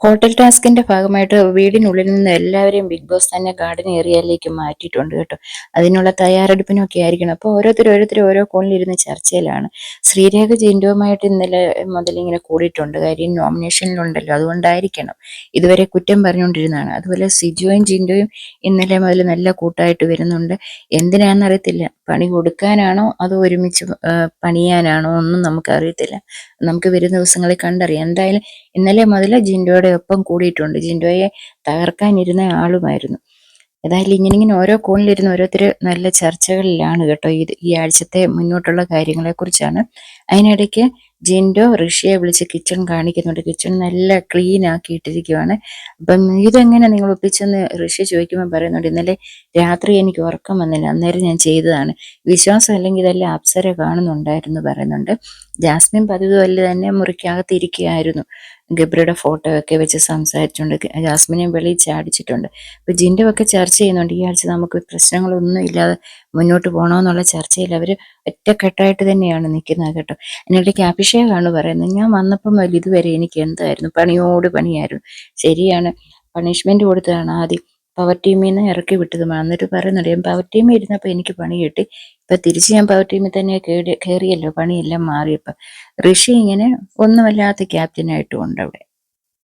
Hotel ടാസ്കിന്റെ ഭാഗമായിട്ട് വീടിനുള്ളിൽ നിന്ന് എല്ലാവരെയും ബിഗ് ബോസ് തന്നെ ഗാർഡൻ ഏരിയയിലേക്ക് മാറ്റിയിട്ടുണ്ട് കേട്ടോ. അതിനുള്ള തയ്യാറെടുപ്പിനൊക്കെ ആയിരിക്കണം. അപ്പോൾ ഓരോരുത്തർ ഓരോരുത്തർ ഓരോ കോണിലിരുന്ന് ചർച്ചയിലാണ്. ശ്രീരേഖ ജിൻഡുവുമായിട്ട് ഇന്നലെ മുതൽ ഇങ്ങനെ കൂടിയിട്ടുണ്ട്. കാര്യം നോമിനേഷനിലുണ്ടല്ലോ. അതുകൊണ്ടായിരിക്കണം ഇതുവരെ കുറ്റം പറഞ്ഞുകൊണ്ടിരുന്നതാണ്. അതുപോലെ സിജുവും ജിൻഡോയും ഇന്നലെ മുതൽ നല്ല കൂട്ടായിട്ട് വരുന്നുണ്ട്. എന്തിനാണെന്നറിയത്തില്ല. പണി കൊടുക്കാനാണോ അതോ ഒരുമിച്ച് പണിയാനാണോ ഒന്നും നമുക്കറിയത്തില്ല. നമുക്ക് വരുന്ന ദിവസങ്ങളിൽ കണ്ടറിയാം. എന്തായാലും ഇന്നലെ മുതൽ ജിൻഡോയുടെ ഒപ്പം കൂടിയിട്ടുണ്ട്. ജിൻഡോയെ തകർക്കാനിരുന്ന ആളുമായിരുന്നു. ഏതായാലും ഇങ്ങനെ ഇങ്ങനെ ഓരോ കോണിലിരുന്ന് ഓരോരുത്തർ നല്ല ചർച്ചകളിലാണ് കേട്ടോ ഇത് ഈ ആഴ്ചത്തെ മുന്നോട്ടുള്ള കാര്യങ്ങളെക്കുറിച്ചാണ്. അതിനിടയ്ക്ക് ജിൻഡോ ഋഷിയെ വിളിച്ച് കിച്ചൺ കാണിക്കുന്നുണ്ട്. കിച്ചൺ നല്ല ക്ലീൻ ആക്കി ഇട്ടിരിക്കുവാണ്. അപ്പം ഇതെങ്ങനെ നിങ്ങൾ ഒപ്പിച്ചെന്ന് ഋഷി ചോദിക്കുമ്പോൾ പറയുന്നുണ്ട്. ഇന്നലെ രാത്രി എനിക്ക് ഉറക്കം വന്നില്ല. അന്നേരം ഞാൻ ചെയ്തതാണ്. വിശ്വാസം അല്ലെങ്കിൽ ഇതെല്ലാം അപ്സര കാണുന്നുണ്ടായിരുന്നു പറയുന്നുണ്ട്. ജാസ്മിൻ പതിവ് പോലെ തന്നെ മുറിക്കകത്തിരിക്കുകയായിരുന്നു ഗബ്രിയുടെ ഫോട്ടോ ഒക്കെ വെച്ച് സംസാരിച്ചുകൊണ്ട് ജാസ്മിനെ വെളിയിൽ ചാടിച്ചിട്ടുണ്ട്. അപ്പൊ ജിൻഡോ ഒക്കെ ചർച്ച ചെയ്യുന്നുണ്ട് ഈ ആഴ്ച നമുക്ക് പ്രശ്നങ്ങളൊന്നും ഇല്ലാതെ മുന്നോട്ട് പോകണമെന്നുള്ള ചർച്ചയിൽ അവർ ഒറ്റക്കെട്ടായിട്ട് തന്നെയാണ് നിൽക്കുന്നത് കേട്ടോ. എന്നിടയ്ക്ക് അഭിഷേകാണ് പറയുന്നത് ഞാൻ വന്നപ്പം ഇതുവരെ എനിക്ക് എന്തായിരുന്നു? പണിയോട് പണിയായിരുന്നു. ശരിയാണ് പണിഷ്മെന്റ് കൊടുത്തതാണ് ആദ്യം. പവർ ടീമിൽ നിന്ന് ഇറക്കി വിട്ടത്. എന്നിട്ട് പറയുന്നുണ്ട് ഞാൻ പവർ ടീമിൽ ഇരുന്നപ്പോൾ എനിക്ക് പണി കിട്ടി. ഇപ്പം തിരിച്ച് ഞാൻ പവർ ടീമിൽ തന്നെ കയറി കയറിയല്ലോ പണിയെല്ലാം മാറിയപ്പോൾ ഋഷി ഇങ്ങനെ ഒന്നുമല്ലാത്ത ക്യാപ്റ്റനായിട്ടും ഉണ്ട് അവിടെ.